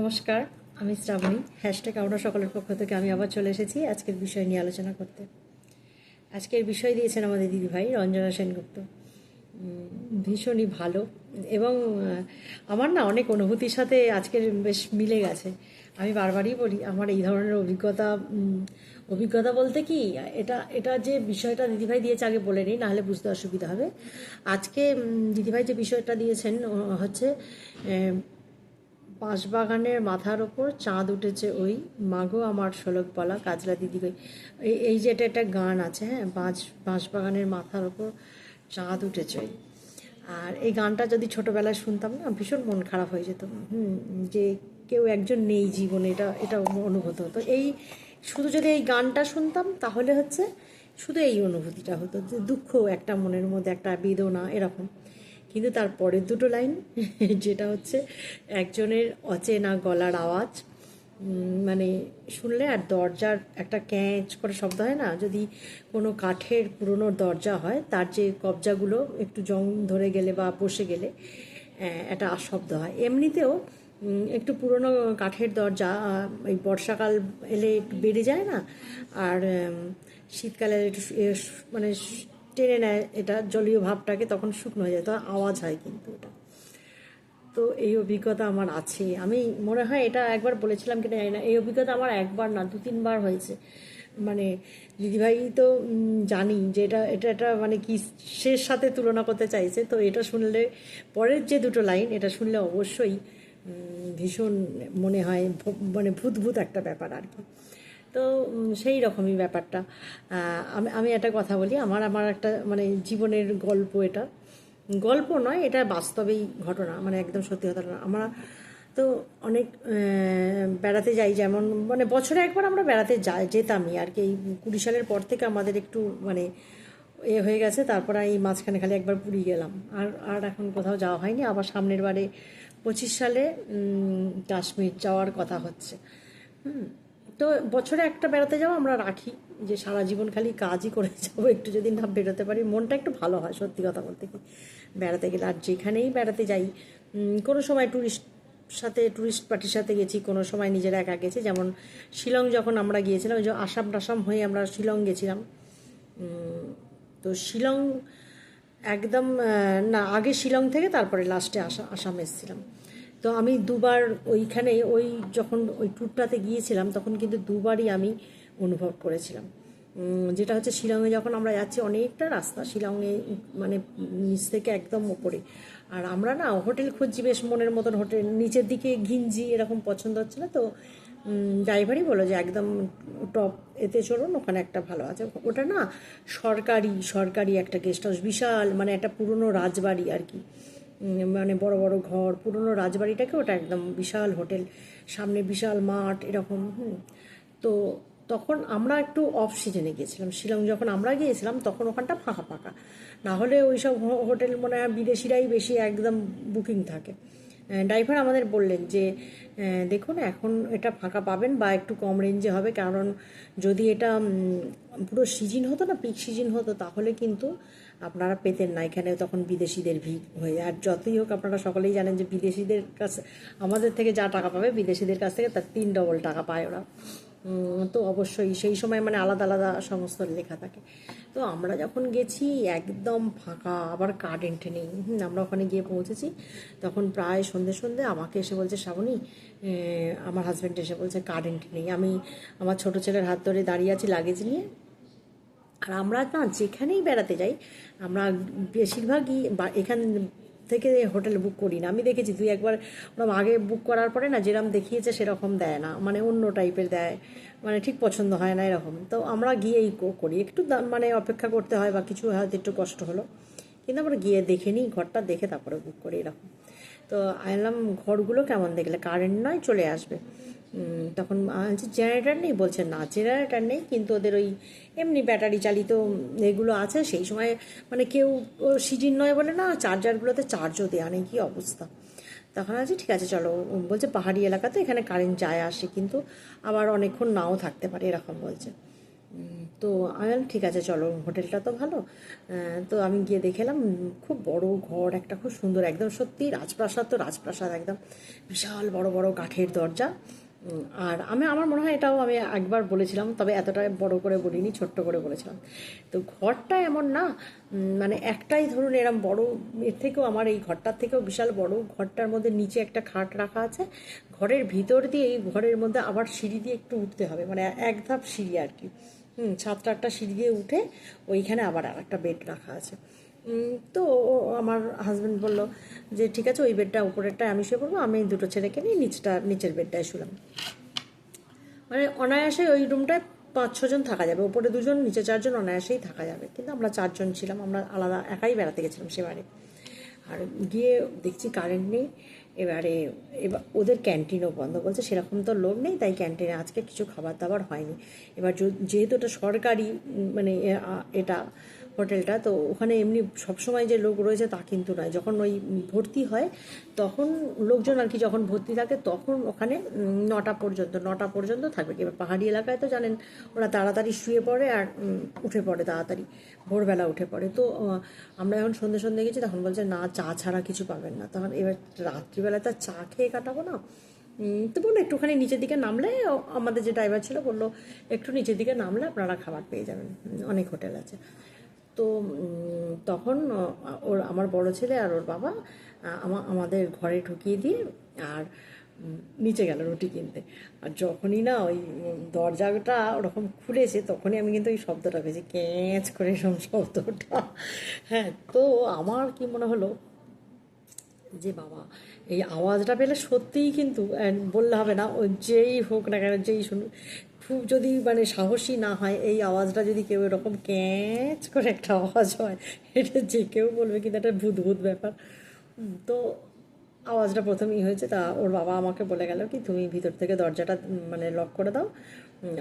নমস্কার, আমি শ্রাবণী। হ্যাশট্যাগ আমরা সকলের পক্ষ থেকে আমি আবার চলে এসেছি আজকের বিষয় নিয়ে আলোচনা করতে। আজকের বিষয় দিয়েছেন আমাদের দিদিভাই রঞ্জনা সেনগুপ্ত। ভীষণই ভালো এবং আমার না অনেক অনুভূতির সাথে আজকের বেশ মিলে গেছে। আমি বারবারই বলি, আমার এই ধরনের অভিজ্ঞতা অভিজ্ঞতা বলতে কি, এটা এটা যে বিষয়টা দিদিভাই দিয়েছে আগে বলে নিই, নাহলে বুঝতে অসুবিধা হবে। আজকে দিদিভাই যে বিষয়টা দিয়েছেন হচ্ছে বাঁশবাগানের মাথার ওপর চাঁদ উঠেছে ওই। মাগো, আমার শোলকপালা, কাজলা দিদি এই যে এটা একটা গান আছে হ্যাঁ? বাঁশ বাঁশবাগানের মাথার ওপর চাঁদ উঠেছে ওই। আর এই গানটা যদি ছোটোবেলায় শুনতাম না, ভীষণ মন খারাপ হয়ে যেত। হুম, যে কেউ একজন নেই জীবনে, এটা এটা অনুভূত হতো। এই শুধু যদি এই গানটা শুনতাম, তাহলে হচ্ছে শুধু এই অনুভূতিটা হতো, যে দুঃখ, একটা মনের মধ্যে একটা বেদনা, এরকম। কিন্তু তার পরের দুটো লাইন যেটা হচ্ছে একজনের অচেনা গলার আওয়াজ মানে শুনলে আর দরজার একটা ক্যাঁচ করে শব্দ হয় না, যদি কোনো কাঠের পুরনো দরজা হয়, তার যে কবজাগুলো একটু জং ধরে গেলে বা বসে গেলে একটা শব্দ হয়। এমনিতেও একটু পুরনো কাঠের দরজা এই বর্ষাকাল এলে একটু বেড়ে যায় না, আর শীতকালে একটু মানে টেনে নেয়, এটা জলীয় ভাবটাকে তখন শুকনো হয়ে যায়, তখন আওয়াজ হয় কিন্তু এটা। তো এই অভিজ্ঞতা আমার আছে। আমি মনে হয় এটা একবার বলেছিলাম কিনা জানি না, এই অভিজ্ঞতা আমার একবার না, দু তিনবার হয়েছে। মানে দিদিভাই তো জানি যে এটা এটা এটা মানে কি শেষ সাথে তুলনা করতে চাইছে, তো এটা শুনলে পরের যে দুটো লাইন, এটা শুনলে অবশ্যই ভীষণ মনে হয় মানে ভূত ভূত একটা ব্যাপার আর কি। তো সেই রকমই ব্যাপারটা। আমি আমি একটা কথা বলি, আমার আমার একটা মানে জীবনের গল্প এটা। গল্প নয়, এটা বাস্তবেই ঘটনা মানে একদম সত্যি ঘটনা আমরা তো অনেক বেড়াতে যাই, যেমন মানে বছরে একবার আমরা বেড়াতে যাই যেতামই আর কি। এই কুড়ি সালের পর থেকে আমাদের একটু মানে এ হয়ে গেছে, তারপর এই মাঝখানে খালি একবার পুরী গেলাম। আর আর এখন কোথাও যাওয়া হয়নি, আবার সামনের বারে পঁচিশ সালে কাশ্মীর যাওয়ার কথা হচ্ছে। হুম। তো বছরে একটা বেড়াতে যাওয়া আমরা রাখি, যে সারা জীবন খালি কাজই করে যাব, একটু যদি না বেরোতে পারি, মনটা একটু ভালো হয় সত্যি কথা বলতে কি। বেড়াতে গেলে আর যেখানেই বেড়াতে যাই কোনো সময় ট্যুরিস্ট সাথে ট্যুরিস্ট পার্টির সাথে গেছি, কোনো সময় নিজেরা একা গেছি, যেমন শিলং যখন আমরা গিয়েছিলাম, ওই যে আসাম টাসাম হয়ে আমরা শিলং গেছিলাম। তো শিলং একদম না, আগে শিলং থেকে তারপরে লাস্টে আসা, আসাম এসেছিলাম। তো আমি দুবার ওইখানে ওই যখন ওই ট্যুরটাতে গিয়েছিলাম, তখন কিন্তু দুবারই আমি অনুভব করেছিলাম। যেটা হচ্ছে শিলংয়ে যখন আমরা যাচ্ছি, অনেকটা রাস্তা শিলংয়ে মানে নিচ থেকে একদম ওপরে। আর আমরা না, হোটেল খুঁজছি, বেশ মনের মতন হোটেল। নিচের দিকে ঘিঞ্জি এরকম পছন্দ হচ্ছে না তো ড্রাইভারই বলো যে একদম টপ এতে চলুন, ওখানে একটা ভালো আছে। ওটা না সরকারি সরকারি একটা গেস্ট হাউস বিশাল মানে একটা পুরনো রাজবাড়ি আর কি। মানে বড় বড় ঘর, পুরনো রাজবাড়িটাকে ওটা একদম বিশাল হোটেল, সামনে বিশাল মাঠ এরকম, হুম। তো তখন আমরা একটু অফ সিজনে গিয়েছিলাম। শিলং যখন আমরা গিয়েছিলাম, তখন ওখানটা ফাঁকা ফাঁকা। না হলে ওই সব হো- হোটেল মনে হয় বিদেশিরাই বেশি একদম বুকিং থাকে। ড্রাইভার আমাদের বললেন যে দেখুন, এখন এটা ফাঁকা পাবেন বা একটু কম রেঞ্জে হবে, কারণ যদি এটা পুরো সিজন হতো না পিক সিজন হতো, তাহলে কিন্তু আপনারা পেতেন না। এখানে তখন বিদেশিদের ভিড় হয়ে আর যতই হোক আপনারা সকলেই জানেন যে বিদেশিদের কাছে আমাদের থেকে যা টাকা পাবে বিদেশিদের কাছ থেকে তার তিন ডবল টাকা পায় ওরা। তো অবশ্যই সেই সময় মানে আলাদা আলাদা সমস্ত লেখা থাকে। তো আমরা যখন গেছি, একদম ফাঁকা, আবার কারেন্ট নেই। আমরা ওখানে গিয়ে পৌঁছেছি। তখন প্রায় সন্ধে সন্ধে আমাকে এসে বলছে, শ্রাবণী আমার হাজব্যান্ড এসে বলছে কারেন্ট নেই। আমি আমার ছোট ছেলের হাত ধরে দাঁড়িয়ে আছি লাগেজ নিয়ে। আর আমরা না যেখানেই বেড়াতে যাই, আমরা বেশিরভাগই এখান থেকে হোটেল বুক করি না। আমি দেখেছি দুই একবার ওরকম আগে বুক করার পরে না যেরকম দেখিয়েছে সেরকম দেয় না। মানে অন্য টাইপের দেয়। মানে ঠিক পছন্দ হয় না এরকম। তো আমরা গিয়েই করি। একটু মানে অপেক্ষা করতে হয় বা কিছু হয়তো একটু কষ্ট হলো। কিন্তু আমরা গিয়ে দেখে নিই, ঘরটা দেখে তারপরে বুক করি এরকম। তো আইলাম ঘরগুলো কেমন দেখলে? কারেন্ট নয় চলে আসবে। তখন বলছি জেনারেটার নেই? বলছে, না জেনারেটার নেই। কিন্তু ওদের ওই এমনি ব্যাটারি চালিত এগুলো আছে, সেই সময় মানে কেউ সিজিন নয় বলে না চার্জারগুলোতে চার্জও দেওয়া নেই, কী অবস্থা? তখন আছে ঠিক আছে, চলো। বলছে, পাহাড়ি এলাকাতে এখানে কারেন্ট যায়, আসে, কিন্তু আবার অনেকক্ষণ নাও থাকতে পারে, এরকম বলছে। তো আমি ঠিক আছে, চলো, হোটেলটা তো ভালো। তো আমি গিয়ে দেখলাম খুব বড় ঘর, একটা খুব সুন্দর, একদম সত্যি রাজপ্রাসাদ তো, রাজপ্রাসাদ একদম বিশাল বড় বড় কাঠের দরজা। আর আমি, আমার মনে হয় এটাও আমি একবার বলেছিলাম, তবে এতটা বড় করে বলিনি, ছোট্ট করে বলেছিলাম। তো ঘরটা এমন না মানে একটাই ধরুন এরম বড়, এর থেকেও আমার এই ঘরটার থেকেও বিশাল বড়, ঘরটার মধ্যে নিচে একটা খাট রাখা আছে, ঘরের ভিতর দিয়ে এই ঘরের মধ্যে আবার সিঁড়ি দিয়ে একটু উঠতে হবে মানে এক ধাপ সিঁড়ি আর কি। হুম, সাতটা আটটা সিঁড়ি দিয়ে উঠে ওইখানে আবার আর একটা বেড রাখা আছে। তো আমার হাজব্যান্ড বলল যে, ঠিক আছে, ওই বেডটা উপরেরটায় আমি শুয়ে পড়ব, আমি দুটো ছেলেকে নিয়ে নিচটা, নিচের বেডটায় শুলাম। মানে অনায়াসে ওই রুমটায় পাঁচ ছজন থাকা যাবে উপরে দুজন, নিচে চারজন অনায়াসেই থাকা যাবে। কিন্তু আমরা চারজন ছিলাম, আমরা আলাদা একাই বেড়াতে গেছিলাম সেবারে আর গিয়ে দেখছি কারেন্ট নেই, এবারে, এবার ওদের ক্যান্টিনও বন্ধ, বলছে সেরকম তো লোক নেই, তাই ক্যান্টিনে আজকে কিছু খাবার দাবার হয়নি। এবার যেহেতু এটা সরকারি মানে এটা হোটেলটা, তো ওখানে এমনি সবসময় যে লোক রয়েছে তা কিন্তু নয়। যখন ওই ভর্তি হয়, তখন লোকজন আর কি যখন ভর্তি থাকে, তখন ওখানে নটা পর্যন্ত নটা পর্যন্ত থাকবে। এবার পাহাড়ি এলাকায় তো জানেন, ওরা তাড়াতাড়ি শুয়ে পড়ে আর উঠে পড়ে তাড়াতাড়ি, ভোরবেলা উঠে পড়ে। তো আমরা যখন সন্ধে সন্ধে গেছি, তখন বলছে, না, চা ছাড়া কিছু পাবেন না। তখন এবার রাত্রিবেলা তো চা খেয়ে কাটাবো না? তো বলল, একটুখানি নিচের দিকে নামলে আমাদের যে ড্রাইভার ছিল, বলল, একটু নিচের দিকে নামলে আপনারা খাবার পেয়ে যাবেন। অনেক হোটেল আছে। তো তখন ওর, আমার বড় ছেলে আর ওর বাবা আমাদের ঘরে ঢুকিয়ে দিয়ে আর নিচে গেল রুটি কিনতে। আর যখনই না ওই দরজাটা ওরকম খুলেছে তখনই আমি কিন্তু ওই শব্দটা পেয়েছি ক্যাঁচ করে এরকম শব্দটা। হ্যাঁ তো আমার কি মনে হলো যে বাবা, এই আওয়াজটা পেলে সত্যিই কিন্তু বললে হবে না, ও যেই হোক না কেন, যেই শুনুক খুব যদি মানে সাহসী না হয়, এই আওয়াজটা যদি কেউ এরকম ক্যাঁচ করে একটা আওয়াজ হয়, এটা যে কেউ বলবে কিন্তু একটা ভূত ভূত ব্যাপার তো আওয়াজটা প্রথমেই হয়েছে, তা ওর বাবা আমাকে বলে গেল কি, তুমি ভিতর থেকে দরজাটা মানে লক করে দাও।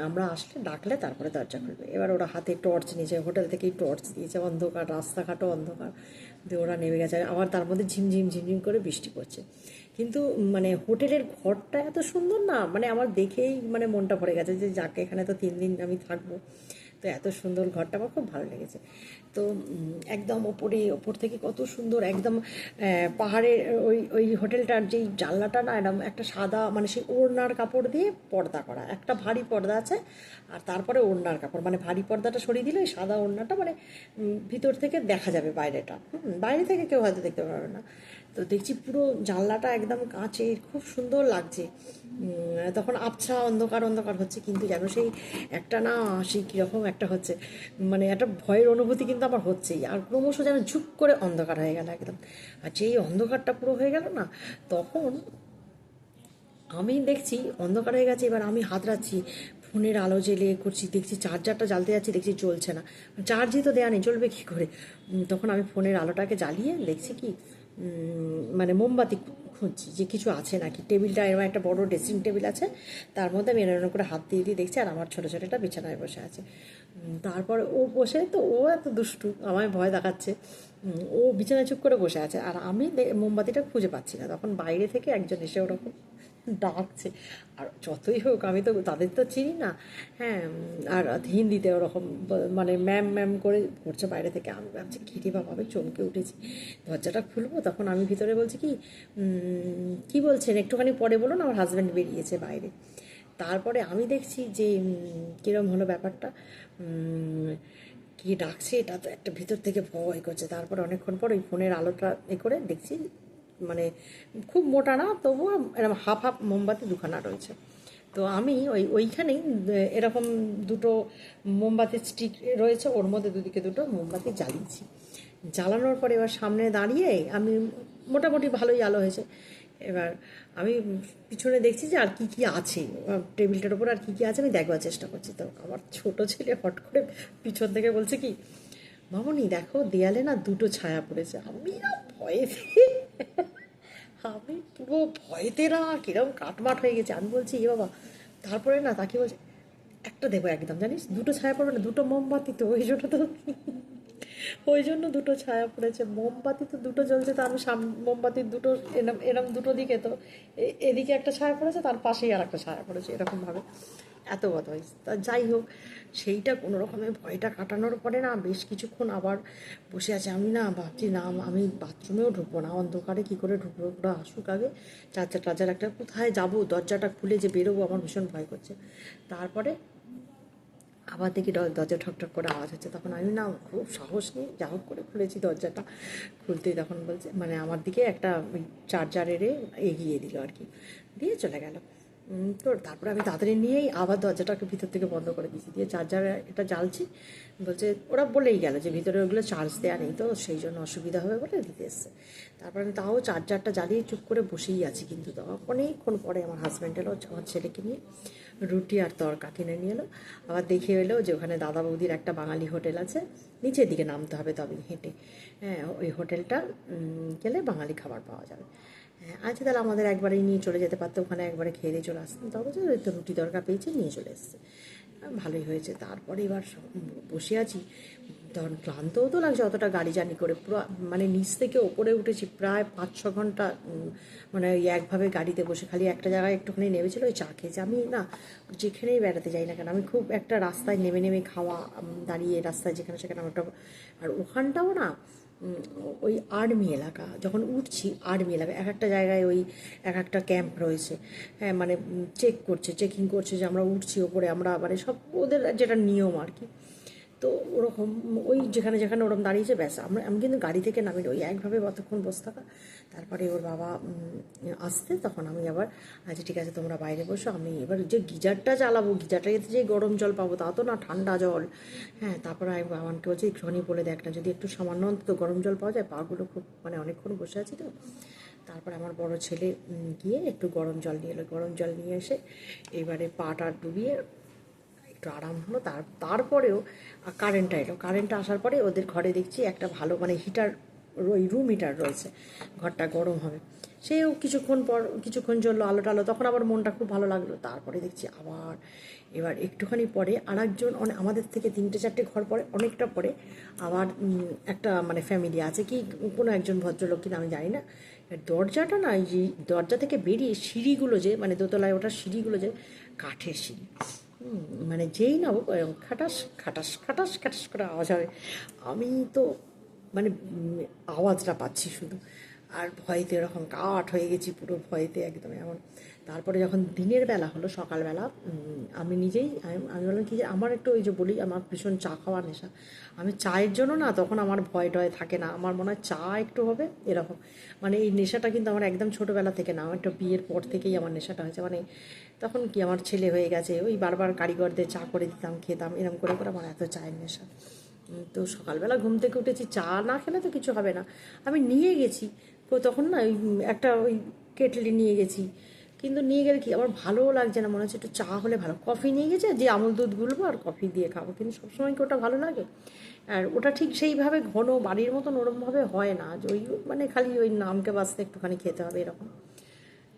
আমরা আসলে ডাকলে তারপরে দরজা খুলবে। এবার ওরা হাতে টর্চ নিয়েছে, হোটেল থেকেই টর্চ দিয়েছে, অন্ধকার, রাস্তাঘাটও অন্ধকার। দিয়ে ওরা নেমে গেছে, আবার তার মধ্যে ঝিমঝিম ঝিমঝিম করে বৃষ্টি পড়ছে। কিন্তু মানে হোটেলের ঘরটা এত সুন্দর না মানে আমার দেখেই মানে মনটা ভরে গেছে যে যাকে, এখানে তো তিন দিন আমি থাকব। তো এত সুন্দর ঘরটা আমার খুব ভালো লেগেছে। তো একদম ওপরে, ওপর থেকে কত সুন্দর একদম পাহাড়ের ওই ওই হোটেলটার যেই জানলাটা না এরকম একটা সাদা মানে সেই ওড়নার কাপড় দিয়ে পর্দা করা। একটা ভারী পর্দা আছে, আর তারপরে ওড়নার কাপড়। মানে ভারী পর্দাটা সরিয়ে দিলে ওই সাদা ওড়নাটা মানে ভিতর থেকে দেখা যাবে বাইরেটা। বাইরে থেকে কেউ হয়তো দেখতে পারবে না। তো দেখছি পুরো জানলাটা একদম কাঁচের খুব সুন্দর লাগছে। তখন আবছা অন্ধকার অন্ধকার হচ্ছে, কিন্তু যেন সেই একটা না, সেই কীরকম একটা হচ্ছে। মানে একটা ভয়ের অনুভূতি কিন্তু আমার হচ্ছেই, আর ক্রমশ যেন ঝুপ করে অন্ধকার হয়ে গেল একদম। আর যেই অন্ধকারটা পুরো হয়ে গেল না, তখন আমি দেখছি অন্ধকার হয়ে গেছে, এবার আমি হাতড়াচ্ছি, ফোনের আলো জ্বেলে করছি, দেখছি চার্জারটা জ্বালতে যাচ্ছি, দেখছি চলছে না। চার্জই তো দেওয়া নেই চলবে কী করে? তখন আমি ফোনের আলোটাকে জ্বালিয়ে দেখছি কি মানে মোমবাতি খুঁজছি যে কিছু আছে নাকি। টেবিলটা এরকম একটা বড় ড্রেসিং টেবিল আছে, তার মধ্যে আমি এরকম করে হাত দিয়ে দিয়ে দেখছি আর আমার ছোটো ছোটোটা বিছানায় বসে আছে। তারপর তারপরে ও বসে, তো ও এত দুষ্টু, আমায় ভয় দেখাচ্ছে। ও বিছানায় চুপ করে বসে আছে আর আমি মোমবাতিটা খুঁজে পাচ্ছি না। তখন বাইরে থেকে একজন এসে ওরকম ডাকছে। আর যতই হোক, আমি তো তাদের তো চিনি না। হ্যাঁ আর হিন্দিতে ওরকম মানে ম্যাম ম্যাম করে করছে বাইরে থেকে। আমি ভাবছি ঘিরে বাবা চমকে উঠেছি। দরজাটা খুলবো? তখন আমি ভিতরে বলছি কি কি বলছেন? একটুখানি পরে বলুন, আমার হাজব্যান্ড বেরিয়েছে বাইরে। তারপরে আমি দেখছি যে কিরম হলো ব্যাপারটা। কি ডাকছে, এটা তো একটা ভিতর থেকে ভয় করছে। তারপরে অনেকক্ষণ পর ওই ফোনের আলোটা এ করে দেখছি মানে খুব মোটা না, তবুও এরকম হাফ হাফ মোমবাতি দুখানা রয়েছে। তো আমি ওই, ওইখানেই এরকম দুটো মোমবাতির স্টিক রয়েছে, ওর মধ্যে দুদিকে দুটো মোমবাতি জ্বালিয়েছি। জ্বালানোর পরে এবার সামনে দাঁড়িয়ে আমি মোটামুটি ভালোই আলো হয়েছে। এবার আমি পিছনে দেখছি যে আর কি কি আছে টেবিলটার উপর আর কি কি আছে, আমি দেখবার চেষ্টা করছি। তো আমার ছোট ছেলে হট করে পিছন থেকে বলছে কি, মামনি, দেখো দেয়ালে না দুটো ছায়া পড়েছে। আমি না ভয়েতে আমি পুরো ভয়েতে না কিরম কাটমাট হয়ে গেছে। আমি বলছি, এ বাবা। তারপরে না তাকে বলছে, একটা দেবো একদম, জানিস? দুটো ছায়া পড়বে না, দুটো মোমবাতি তো, ওই জন্য তো ওই জন্য দুটো ছায়া পড়েছে। মোমবাতি তো দুটো জ্বলছে তো আমি সাম মোমবাতির দুটো এরম এরম দুটো দিকে তো। এদিকে একটা ছায়া পড়েছে, তার পাশেই আর একটা ছায়া পড়েছে, এরকমভাবে। এত কথা তা যাই হোক, সেইটা কোনো রকমের ভয়টা কাটানোর পরে না বেশ কিছুক্ষণ আবার বসে আছে। আমি না ভাবছি, না, আমি বাথরুমেও ঢুকবো না। অন্ধকারে কী করে ঢুকবো? ওরা আসুক আগে। চার্জার টার্জার একটা, কোথায় যাব? দরজাটা খুলে যে বেরোবো, আমার ভীষণ ভয় করছে। তারপরে আবার দেখি দরজা ঠকঠক করে আওয়াজ হচ্ছে। তখন আমি না খুব সাহস নিয়ে যা হোক করে খুলেছি দরজাটা। খুলতেই তখন বলছে মানে আমার দিকে একটা চার্জারের এগিয়ে দিল আর কি। দিয়ে চলে গেল। তো তারপরে আমি তাড়াতাড়ি নিয়েই আবার দরজাটাকে ভিতর থেকে বন্ধ করে দিয়েছি। দিয়ে চার্জার এটা জ্বালছি, বলছে ওরা বলেই গেল যে ভিতরে ওগুলো চার্জ দেওয়া নেই তো, সেই জন্য অসুবিধা হবে বলে দিতে এসছে। তারপরে আমি তাও চার্জারটা জ্বালিয়ে চুপ করে বসেই আছি কিন্তু অনেকক্ষণ পরে আমার হাজব্যান্ড এলো, আমার ছেলেকে নিয়ে, রুটি আর তরকা কিনে নিয়ে এলো। আবার দেখে এলো যে ওখানে দাদা বৌদির একটা বাঙালি হোটেল আছে, নিচের দিকে নামতে হবে তবে হেঁটে। হ্যাঁ ওই হোটেলটা গেলে বাঙালি খাবার পাওয়া যাবে। হ্যাঁ আচ্ছা তাহলে আমাদের একবারেই নিয়ে চলে যেতে পারতো, ওখানে একবারে খেয়ে দিয়ে চলে আসতাম যে ওই তো রুটি দরকার পেয়েছে, নিয়ে চলে এসছে। ভালোই হয়েছে। তারপরে এবার বসে আছি। তখন ক্লান্তও তো লাগছে, অতটা গাড়ি জার্নি করে। পুরো মানে নিচ থেকে ওপরে উঠেছি, প্রায় পাঁচ ছ ঘণ্টা মানে ওই একভাবে গাড়িতে বসে খালি একটা জায়গায় একটুখানি নেমেছিল, ওই চা খেয়েছি। আমি না, যেখানেই বেড়াতে যাই না কেন, আমি খুব একটা রাস্তায় নেমে নেমে খাওয়া দাঁড়িয়ে রাস্তায় যেখানে সেখানে আমার আর ওখানটাও না ওই আর্মি এলাকা, যখন উঠছি আর্মি এলাকা, এক একটা জায়গায় ওই এক একটা ক্যাম্প রয়েছে। হ্যাঁ মানে চেক করছে চেকিং করছে যে আমরা উঠছি ওপরে, আমরা মানে সব ওদের যেটা নিয়ম আর কি। তো ওরকম ওই যেখানে যেখানে ওরকম দাঁড়িয়েছে, ব্যাস। আমরা, আমি কিন্তু গাড়ি থেকে নামিনি, ওই একভাবে কতক্ষণ বসে থাকা। তারপরে ওর বাবা আসতে তখন আমি আবার আচ্ছা ঠিক আছে, তোমরা বাইরে বসো। আমি এবার যে গিজারটা চালাবো গিজারটাতে যে গরম জল পাবো, তা তো না, ঠান্ডা জল। হ্যাঁ তারপরে আমি বাবানকে বলছি একটুখানি বলে দেখ না, যদি একটু সামান্য অন্তত গরম জল পাওয়া যায়, পাগুলো খুব মানে অনেকক্ষণ বসে আছি তো। তারপরে আমার বড় ছেলে গিয়ে একটু গরম জল নিয়ে এলো। গরম জল নিয়ে এসে এবারে পাটা ডুবিয়ে একটু আরাম হলো। তার, তারপরেও কারেন্টটা এলো। কারেন্টটা আসার পরে ওদের ঘরে দেখছি একটা ভালো মানে হিটার ওই রুম হিটার রয়েছে। ঘরটা গরম হবে। সেও কিছুক্ষণ পর, কিছুক্ষণ জ্বললো আলো টালো, তখন আবার মনটা খুব ভালো লাগল। তারপরে দেখছি আবার, এবার একটুখানি পরে আর একজন আমাদের থেকে তিনটে চারটে ঘর পরে, অনেকটা পরে আবার একটা মানে ফ্যামিলি আছে কি, কোনো একজন ভদ্রলোক কিনা আমি জানি না। দরজাটা না, এই দরজা থেকে বেরিয়ে সিঁড়িগুলো যে মানে দোতলায় ওঠার সিঁড়িগুলো যে, কাঠের সিঁড়ি। মানে যেই না এরকম খাটাস খাটাস খাটাস খাটাস করে আওয়াজ হবে। আমি তো মানে আওয়াজটা পাচ্ছি শুধু। আর ভয়েতে এরকম কাঠ হয়ে গেছি, পুরো ভয়তে একদম এমন। তারপরে যখন দিনের বেলা হলো, সকালবেলা আমি নিজেই, আমি বললাম কি যে আমার একটু ওই যে বলি, আমার ভীষণ চা খাওয়ার নেশা। আমি চায়ের জন্য না তখন আমার ভয় টয় থাকে না, আমার মনে হয় চা একটু হবে, এরকম। মানে এই নেশাটা কিন্তু আমার একদম ছোটোবেলা থেকে না, আমার একটা বিয়ের পর থেকেই আমার নেশাটা হয়েছে। মানে তখন কি আমার ছেলে হয়ে গেছে, ওই বারবার কারিগরদের চা করে দিতাম, খেতাম, এরকম করে করে আমার এত চায়ের নেশা। তো সকালবেলা ঘুম থেকে উঠেছি, চা না খেলে তো কিছু হবে না। আমি নিয়ে গেছি, তো তখন না ওই, একটা ওই কেটলি নিয়ে গেছি কিন্তু নিয়ে গেলে কি? আমার ভালোও লাগছে না, মনে হচ্ছে একটু চা হলে ভালো। কফি নিয়ে গেছে, যে আমুল দুধ গুলবো আর কফি দিয়ে খাব। কিন্তু সবসময় কি ওটা ভালো লাগে? আর ওটা ঠিক সেইভাবে ঘন বাড়ির মতন ওরমভাবে হয় না। যে ওই মানে খালি ওই নামকে বাঁচতে একটুখানি খেতে হবে এরকম।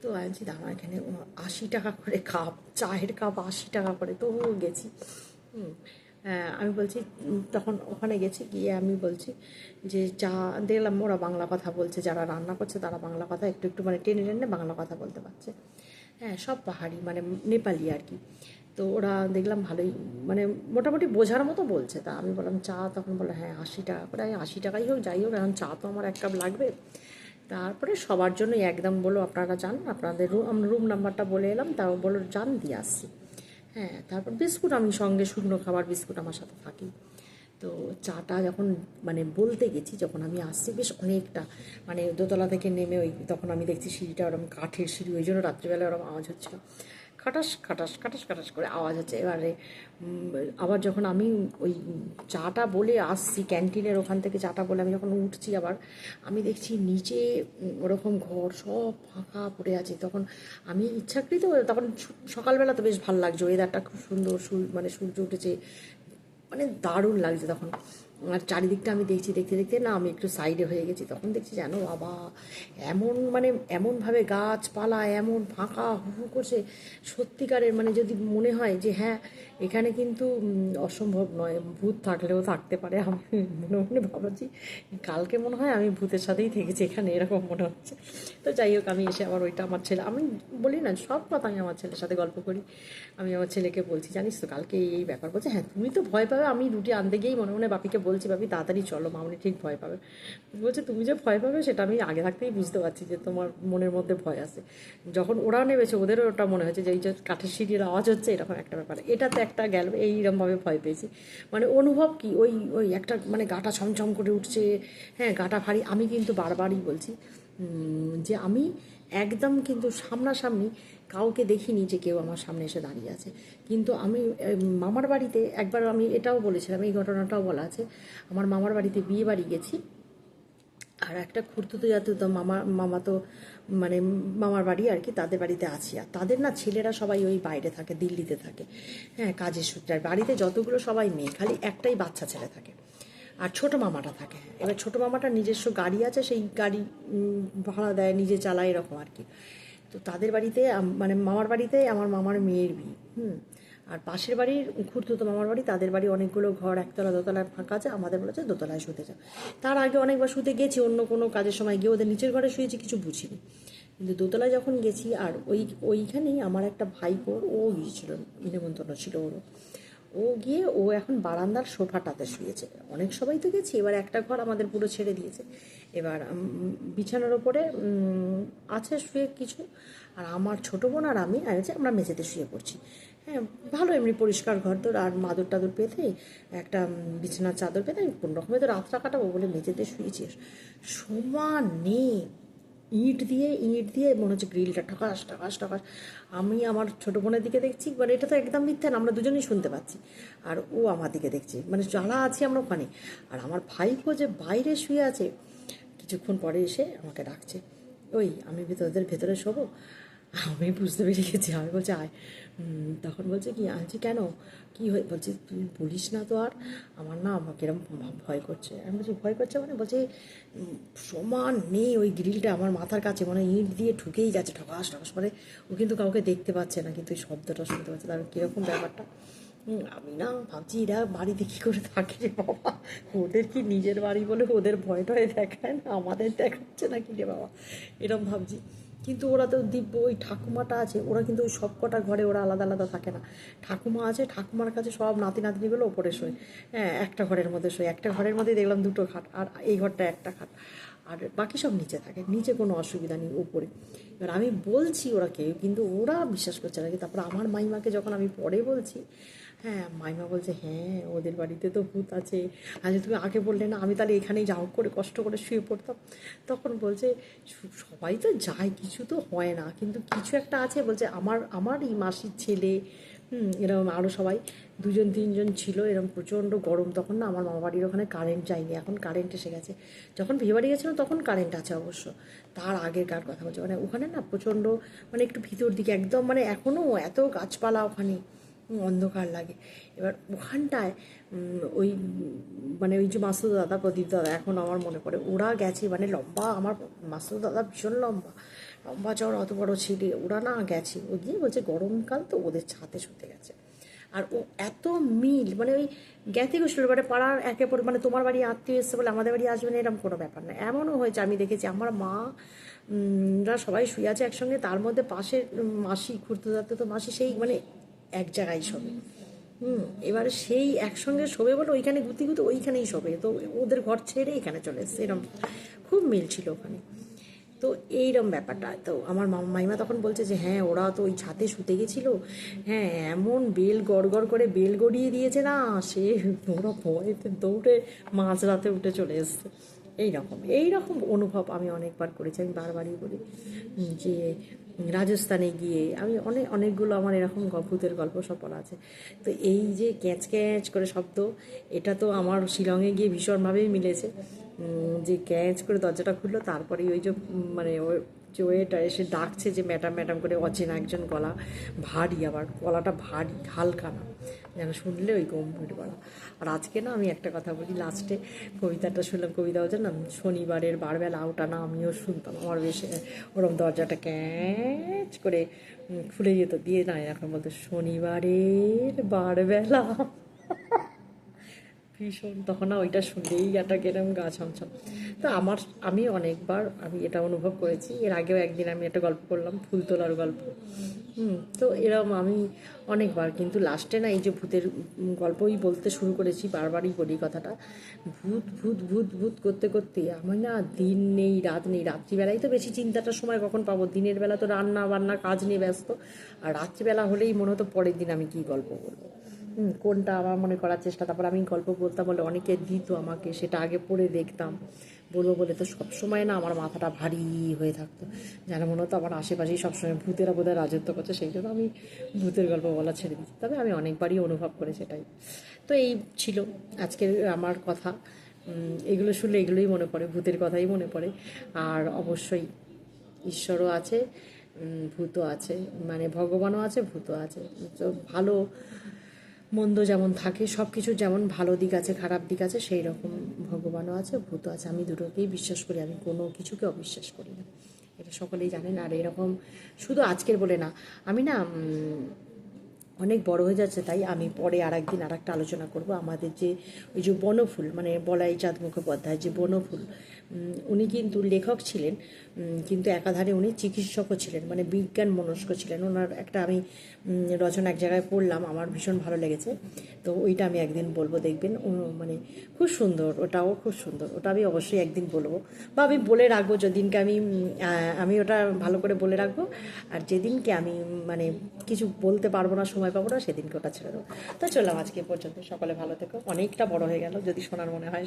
তো বলছি আমার এখানে আশি টাকা করে কাপ, চায়ের কাপ আশি টাকা করে, তবুও গেছি। হুম। আমি বলছি তখন ওখানে গেছি, গিয়ে আমি বলছি যে চা দেখলাম, ওরা বাংলা কথা বলছে। যারা রান্না করছে, তারা বাংলা কথা একটু একটু মানে টেনে টেনে বাংলা কথা বলতে পারছে। হ্যাঁ সব পাহাড়ি মানে নেপালি আর কি। তো ওরা দেখলাম ভালোই মানে মোটামুটি বোঝার মতো বলছে। তা আমি বললাম, চা? তখন বলল হ্যাঁ আশি টাকা করে আশি টাকাই হোক, যাই হোক, এখন চা তো আমার এক কাপ লাগবে। তারপরে সবার জন্যই একদম বলো আপনারা যান, আপনাদের রুম আমরা রুম নাম্বারটা বলে এলাম, তাও বলো যান, দিয়ে আসছি। হ্যাঁ তারপর বিস্কুট আমি সঙ্গে শুকনো খাবার বিস্কুট আমার সাথে থাকি তো চাটা যখন মানে বলতে গেছি, যখন আমি আসছি, বেশ অনেকটা মানে দোতলা থেকে নেমে ওই তখন আমি দেখছি সিঁড়িটা ওরকম কাঠের সিঁড়ি, ওই জন্য রাত্রিবেলা ওরকম আওয়াজ হচ্ছিল। খাটাস খাটাস খাটাস খাটাস করে আওয়াজ আছে এবারে আবার যখন আমি ওই চাটা বলে আসছি, ক্যান্টিনের ওখান থেকে চাটা বলে আমি যখন উঠছি আবার, আমি দেখছি নিচে ওরকম ঘর সব ফাঁকা পড়ে আছে। তখন আমি ইচ্ছাকৃত, তখন সকালবেলা তো বেশ ভালো লাগছে। ওয়েদারটা খুব সুন্দর মানে সূর্য উঠেছে মানে দারুণ লাগছে তখন। আর চারিদিকটা আমি দেখছি, দেখতে দেখতে না আমি একটু সাইডে হয়ে গেছি, তখন দেখছি জানো বাবা, এমন মানে এমনভাবে গাছপালা, এমন ফাঁকা হু করছে। সত্যিকারের মানে যদি মনে হয় যে হ্যাঁ এখানে কিন্তু অসম্ভব নয়। ভূত থাকলেও থাকতে পারে। আমি মনে মনে ভাবছি, কালকে মনে হয় আমি ভূতের সাথেই থেকেছি, এখানে এরকম মনে হচ্ছে। তো যাই হোক, আমি এসে আবার ওইটা আমার ছেলে, আমি বলি না, সব কথা আমি আমার ছেলের সাথে গল্প করি। আমি আমার ছেলেকে বলছি, জানিস তো, কালকে এই এই ব্যাপার বলছে। হ্যাঁ তুমি তো ভয় পাবে, আমি রুটি আনতে গিয়েই মনে মনে বাপিকে বলছি, বাপি, তাড়াতাড়ি চলো, মামনি ঠিক ভয় পাবে। বলছে, তুমি যে ভয় পাবে, সেটা আমি আগে থাকতেই বুঝতে পারছি যে তোমার মনের মধ্যে ভয় আছে। যখন ওরা নেমেছে, ওদেরও ওটা মনে হয়েছে যে, এই যে কাঠের সিঁড়ির আওয়াজ হচ্ছে, এরকম একটা ব্যাপার। এটাতে একটা গেল এইরকমভাবে ভয় পেয়েছি। মানে অনুভব কি, ওই ওই একটা মানে গাটা ছমছম করে উঠছে হ্যাঁ গাটা ভারী। আমি কিন্তু বারবারই বলছি যে আমি একদম কিন্তু সামনাসামনি কাউকে দেখিনি যে কেউ আমার সামনে এসে দাঁড়িয়ে আছে। কিন্তু আমি মামার বাড়িতে একবার আমি এটাও বলেছিলাম, এই ঘটনাটাও বলা আছে, আমার মামার বাড়িতে বিয়ে বাড়ি গেছি আর একটা খুঁড়তুতো জাতীয় তো মামা মামা তো মানে মামার বাড়ি আর কি, তাদের বাড়িতে আছি। আর তাদের না ছেলেরা সবাই ওই বাইরে থাকে, দিল্লিতে থাকে। হ্যাঁ কাজের সূত্রে। আর বাড়িতে যতগুলো সবাই মেয়ে, খালি একটাই বাচ্চা ছেলে থাকে। আর ছোট মামাটা থাকে। এবার ছোট মামাটার নিজস্ব গাড়ি আছে, সেই গাড়ি ভাড়া দেয়, নিজে চালায়, এরকম আর কি। তো তাদের বাড়িতে মানে মামার বাড়িতে আমার মামার মেয়ের বিয়ে। হুম। আর পাশের বাড়ির খুঁড়তুতো মামার বাড়ি, তাদের বাড়ি অনেকগুলো ঘর, একতলা দোতলায় ফাঁকা আছে, আমাদের বলেছে দোতলায় শুতে যাও। তার আগে অনেকবার শুতে গেছি, অন্য কোনো কাজের সময় গিয়ে ওদের নিচের ঘরে শুয়েছি, কিছু বুঝিনি। কিন্তু দোতলায় যখন গেছি, আর ওই, ওইখানেই আমার একটা ভাইপোর ও গিয়েছিল, নিমন্ত্রণ ছিল ওরও ও গিয়ে, ও এখন বারান্দার সোফাটাতে শুয়েছে। অনেক সবাই তো গেছি, এবার একটা ঘর আমাদের পুরো ছেড়ে দিয়েছে। এবার বিছানার ওপরে আছে শুয়ে কিছু, আর আমার ছোটো বোন আর আমি, আর আমরা মেঝেতে শুয়ে পড়ছি। হ্যাঁ ভালো এমনি পরিষ্কার ঘর তোর, আর মাদুর টাদুর পেতে, একটা বিছানার চাদর পেতে, আমি কোনো রকমে তো রাতটা কাটাবো বলে মেঝেতে শুয়েছি সমানে ইট দিয়ে ইট দিয়ে, মনে হচ্ছে গ্রিলটা ঠকাস ঠকাস ঠকাস। আমি আমার ছোটো বোনের দিকে দেখছি মানে এটা তো একদম মিথ্যা না, আমরা দুজনেই শুনতে পাচ্ছি। আর ও আমার দিকে দেখছে মানে যারা আছি আমরা ওখানে। আর আমার ভাইপো যে বাইরে শুয়ে আছে, কিছুক্ষণ পরে এসে আমাকে ডাকছে, ওই, আমি ভেতরদের ভেতরে শোবো? আমি বুঝতে পেরে গেছি। আমি বলছি, আয়। তখন বলছে কি, আনছি কেন? কি হয়ে বলছি, তুই বলিস না তো আর। আমার না আমাকে এরকম ভয় করছে। আমি বলছি, ভয় করছে মানে? বলছে সমান নেই ওই গ্রিলটা আমার মাথার কাছে মানে ইট দিয়ে ঢুকেই যাচ্ছে, ঠকাস ঠকাস মানে ও কিন্তু কাউকে দেখতে পাচ্ছে না, কিন্তু ওই শব্দটা শুনতে পাচ্ছে। তার কীরকম ব্যাপারটা? আমি না ভাবছি এরা বাড়িতে কী করে থাকে রে বাবা? ওদের কি নিজের বাড়ি বলে ওদের ভয় টয় দেখায় না? আমাদের দেখাচ্ছে না কি রে বাবা? এরকম ভাবছি। কিন্তু ওরা তো দিব্য, ওই ঠাকুমাটা আছে, ওরা কিন্তু ওই সব কটা ঘরে ওরা আলাদা আলাদা থাকে না। ঠাকুমা আছে, ঠাকুমার কাছে সব নাতি নাতনিগুলো ওপরে শোয়। হ্যাঁ একটা ঘরের মধ্যে শোয়, একটা ঘরের মধ্যে দেখলাম দুটো খাট, আর এই ঘরটা একটা খাট। আর বাকি সব নিচে থাকে, নিচে কোনো অসুবিধা নেই উপরে এবার আমি বলছি ওরা কেউ, কিন্তু ওরা বিশ্বাস করছে না। তারপর আমার মাইমাকে যখন আমি পরে বলছি হ্যাঁ মাইমা বলছে হ্যাঁ ওদের বাড়িতে তো ভূত আছে। আজ তুমি আগে বললে না, আমি তাহলে এখানেই যা হোক করে কষ্ট করে শুয়ে পড়তাম। তখন বলছে সবাই তো যায়, কিছু তো হয় না, কিন্তু কিছু একটা আছে। বলছে, আমার আমার এই মাসির ছেলে, হুম, এরকম আরও সবাই, দুজন, তিনজন ছিল এরকম প্রচণ্ড গরম। তখন না, আমার মামা বাড়ির ওখানে কারেন্ট যায়নি, এখন কারেন্ট এসে গেছে। যখন বিয়ে বাড়ি গেছিলাম তখন কারেন্ট আছে অবশ্য। তার আগের কার কথা বলছে? মানে ওখানে না, প্রচণ্ড মানে একটু ভিতর দিকে, একদম মানে এখনও এত গাছপালা ওখানে। অন্ধকার লাগে। এবার ওখানটায় ওই মানে ওই যে মাসুদ দাদা, প্রদীপ দাদা, এখন আমার মনে পড়ে, ওরা গেছে মানে লম্বা, আমার মাসুদ দাদা ভীষণ লম্বা। লম্বা চড় অত বড় ছিটে ওরা না গেছে। ও গিয়ে বলছে, গরমকাল তো ওদের ছাতে শুতে গেছে। আর ও এত মিল মানে ওই জ্ঞাতি গোষ্ঠীর মানে পাড়ার একে পর মানে তোমার বাড়ি আত্মীয় এসছে বলে আমাদের বাড়ি আসবে না এরকম কোনো ব্যাপার না। এমনও হয়েছে, আমি দেখেছি, আমার মা রা সবাই শুয়ে আছে একসঙ্গে, তার মধ্যে পাশের মাসি ঘুরতে যাতে তো মাসি সেই মানে এক জায়গায় শোবে। হুম, এবারে সেই একসঙ্গে শোবে বলে ওইখানে গুতি গুতি ওইখানেই শোবে। তো ওদের ঘর ছেড়ে এখানে চলে এসছে। এরকম খুব মিল ছিল ওখানে। তো এইরকম ব্যাপারটা। তো আমার মাইমা তখন বলছে যে হ্যাঁ ওরা তো ওই ছাতে শুতে গেছিল। হ্যাঁ এমন বেল গড় গড় করে বেল গড়িয়ে দিয়েছে না, সে ওরা ভয়েতে দৌড়ে মাঝরাতে উঠে চলে এসছে। এইরকম এইরকম অনুভব আমি অনেকবার করেছি, আমি বারবারই বলি যে রাজস্থানে গিয়ে আমি অনেক অনেকগুলো আমার এরকম ভূতের গল্প সব পড়া আছে। তো এই যে ক্যাঁচ ক্যাঁচ করে শব্দ, এটা তো আমার শিলংয়ে গিয়ে ভীষণভাবেই মিলেছে। যে ক্যাচ করে দরজাটা খুললো তারপরে ওই যে মানে ওই ওয়েটার এসে ডাকছে যে, ম্যাডাম ম্যাডাম, করে অচেনা একজন গলা ভারী, আবার গলাটা ভারী, হালকা না। যেন শুনলে ওই গম্ভীর বলা আর আজকে না আমি একটা কথা বলি লাস্টে কবিতাটা শুনলাম, কবিতা হচ্ছে না, শনিবারের বারবেলা ওটা না আমিও শুনতাম। আমার বেশ ওরম দরজাটা ক্যাচ করে খুলে যেত। দিয়ে না এখন বলতো, শনিবারের বারবেলা। ভীষণ, তখন না ওইটা শুনলেই একটা কেরম গা ছমছম। তো আমার, আমি অনেকবার, আমি এটা অনুভব করেছি। এর আগেও একদিন আমি একটা গল্প করলাম, ফুল তোলার গল্প। হুম, তো এরকম আমি অনেকবার, কিন্তু লাস্টে না এই যে ভূতের গল্পই বলতে শুরু করেছি, বারবারই বলি কথাটা। ভূত ভূত ভূত ভূত করতে করতে আমি না দিন নেই, রাত নেই। রাত্রিবেলায় তো বেশি চিন্তাটার সময় কখন পাবো? দিনের বেলা তো রান্না বান্না কাজ নিয়ে ব্যস্ত। আর রাত্রিবেলা হলেই মনে হতো পরের দিন আমি কী গল্প বলব? কোনটা আমার মনে করার চেষ্টা, তারপর আমি গল্প বলতাম বলে অনেকে দিত আমাকে, সেটা আগে পড়ে দেখতাম। বলব বলে তো সবসময় না আমার মাথাটা ভারী হয়ে থাকতো। যেন মনে হতো আমার আশেপাশেই সবসময় ভূতেরা বোধহয় রাজত্ব করছে, সেই জন্য আমি ভূতের গল্প বলা ছেড়ে দিচ্ছি। তবে আমি অনেকবারই অনুভব করে সেটাই। তো এই ছিল আজকের আমার কথা। এগুলো শুনলে এগুলোই মনে পড়ে, ভূতের কথাই মনে পড়ে। আর অবশ্যই ঈশ্বরও আছে ভূতও আছে মানে ভগবানও আছে, ভূতও আছে। তো ভালো মন্দ যেমন থাকে সব কিছু যেমন ভালো দিক আছে, খারাপ দিক আছে সেই রকম ভগবানও আছে ভূত আছে। আমি দুটোকেই বিশ্বাস করি, আমি কোনো কিছুকে অবিশ্বাস করি না। এটা সকলেই জানেন। আর এরকম শুধু আজকের বলে না, আমি না অনেক বড় হয়ে যাচ্ছে, তাই আমি পরে আর একদিন আর একটা আলোচনা করব। আমাদের যে ওই যে বনফুল মানে বলাই চাঁদ মুখোপাধ্যায়, যে বনফুল উনি কিন্তু লেখক ছিলেন কিন্তু একাধারে উনি চিকিৎসকও ছিলেন মানে বিজ্ঞান মনস্ক ছিলেন। ওনার একটা আমি রচনা এক জায়গায় পড়লাম, আমার ভীষণ ভালো লেগেছে। তো ওইটা আমি একদিন বলব, দেখবেন মানে খুব সুন্দর, ওটাও খুব সুন্দর, ওটা আমি অবশ্যই একদিন বলব। বা আমি বলে রাখব, যেদিনকে আমি আমি ওটা ভালো করে বলে রাখব, আর যেদিনকে আমি মানে কিছু বলতে পারব না, সময় পাবো না, সেদিনকে ওটা ছেড়ে দেবো। তো চললাম আজকে পর্যন্ত। সকলে ভালো থেকো। অনেকটা বড় হয়ে গেল, যদি শোনার মনে হয়।